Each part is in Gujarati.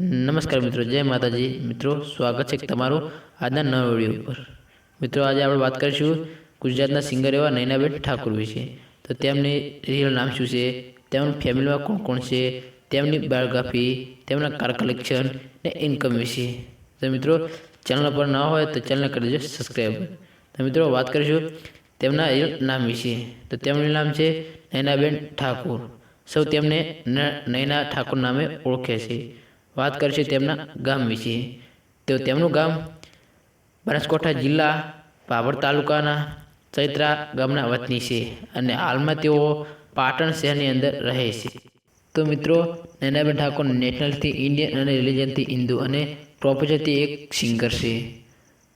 નમસ્કાર મિત્રો, જય માતાજી. મિત્રો, સ્વાગત છે તમારું આજના નવા વીડિયો ઉપર. મિત્રો, આજે આપણે વાત કરીશું ગુજરાતના સિંગર એવા નૈનાબેન ઠાકુર વિશે. તો તેમની રિયલ નામ શું છે? તેમની ફેમિલીમાં કોણ કોણ છે? તેમની બાયોગ્રાફી, તેમના કાર કલેક્શન ને ઇન્કમ વિશે. તો મિત્રો, ચેનલ પર ન હોય તો ચેનલ કરી દેજો સબસ્ક્રાઈબ તો મિત્રો, વાત કરીશું તેમના રિયલ નામ વિશે. તો તેમનું નામ છે નૈનાબેન ઠાકુર. સૌ તેમને નૈના ઠાકુર નામે ઓળખે છે. વાત કરીશું તેમના ગામ વિશે. તો તેમનું ગામ બનાસકાંઠા જિલ્લા પાવર તાલુકાના ચૈત્રા ગામના વતની છે અને હાલમાં તેઓ પાટણ શહેરની અંદર રહે છે. તો મિત્રો નૈનાબેન ઠાકોર નેશનલથી ઇન્ડિયન અને રિલિજનથી હિન્દુ અને પ્રોફેસરથી એક સિંગર છે.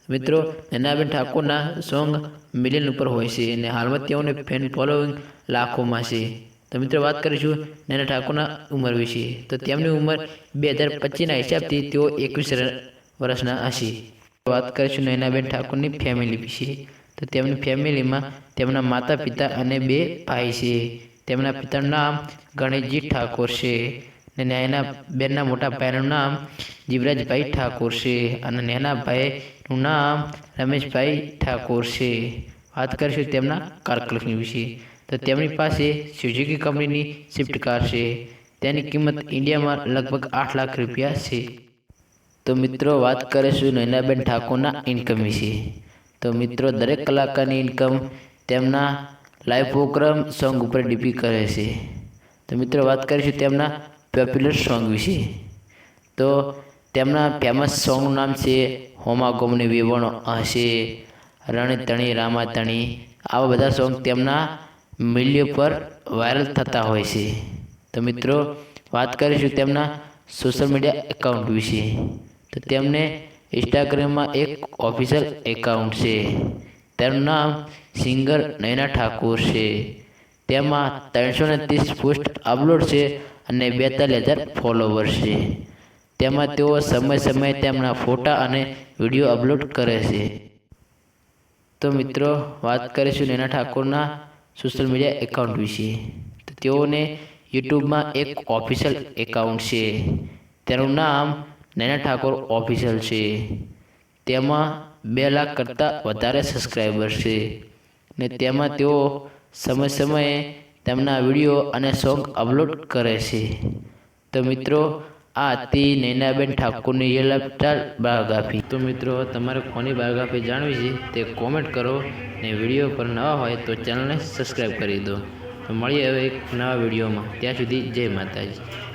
મિત્રો નૈનાબેન ઠાકોરના સોંગ મિલિયન ઉપર હોય છે અને હાલમાં તેઓને ફેન ફોલોઈંગ લાખોમાં છે. તો મિત્રો વાત કરીશું નાના ઠાકોરના ઉંમર વિશે. તો તેમની ઉંમર બે હજાર પચીસના હિસાબથી તેઓ એકવીસ વર્ષના હશે. વાત કરીશું નયનાબેન ઠાકોરની ફેમિલી વિશે. તો તેમની ફેમિલીમાં તેમના માતા પિતા અને બે ભાઈ છે. તેમના પિતાનું નામ ગણેશજી ઠાકોર છે. અને નયના બેનના મોટા ભાઈનું નામ જીવરાજભાઈ ઠાકોર છે. અને નાના ભાઈનું નામ રમેશભાઈ ઠાકોર છે. વાત કરીશું તેમના કાર વિશે. તો તેમની પાસે સુઝુકી કંપનીની સ્વિફ્ટ કાર છે. તેની કિંમત ઇન્ડિયામાં લગભગ આઠ લાખ રૂપિયા છે. તો મિત્રો, વાત કરીશું નૈનાબેન ઠાકોરના ઇન્કમ વિશે. તો મિત્રો, દરેક કલાકારની ઇન્કમ તેમના લાઈવ પ્રોગ્રામ સોંગ ઉપર ડીપી કરે છે. તો મિત્રો, વાત કરીશું તેમના પોપ્યુલર સોંગ વિશે. તો તેમના ફેમસ સોંગનું નામ છે હોમા ગોમની વિવણો હશે રણી તણી રામા તણી આવા બધા સોંગ તેમના મિલિયો પર વાયરલ થતા હોય છે. તો મિત્રો, વાત કરીશું તેમના સોશિયલ મીડિયા એકાઉન્ટ વિશે. તો તેમને ઇન્સ્ટાગ્રામમાં એક ઓફિશિયલ એકાઉન્ટ છે. તેનું નામ સિંગર નૈના ઠાકુર છે. તેમાં ત્રણસો ને ત્રીસ પોસ્ટ અપલોડ છે અને બેતાલીસ હજાર ફોલોવર છે. તેમાં તેઓ સમય સમયે તેમના ફોટા અને વીડિયો અપલોડ કરે છે. તો મિત્રો, વાત કરીશું નૈના ઠાકોરના સોશિયલ મીડિયા એકાઉન્ટ વિશે તો તેઓને યુટ્યુબમાં એક ઓફિશિયલ એકાઉન્ટ છે. તેનું નામ નૈના ઠાકોર ઓફિશિયલ છે. તેમાં બે લાખ કરતાં વધારે સબસ્ક્રાઈબર છે. ને તેમાં તેઓ સમય સમયે તેમના વીડિયો અને સોંગ અપલોડ કરે છે. તો મિત્રો આ હતી નૈનાબેન ઠાકોરની યલપટાલ બાયોગ્રાફી તો મિત્રો, તમારે કોની બાયોગ્રાફી જાણવી છે તે કોમેન્ટ કરો ને વીડિયો પર નવા હોય તો ચેનલને સબસ્ક્રાઈબ કરી દો. તો મળીએ હવે એક નવા વિડીયોમાં. ત્યાં સુધી જય માતાજી.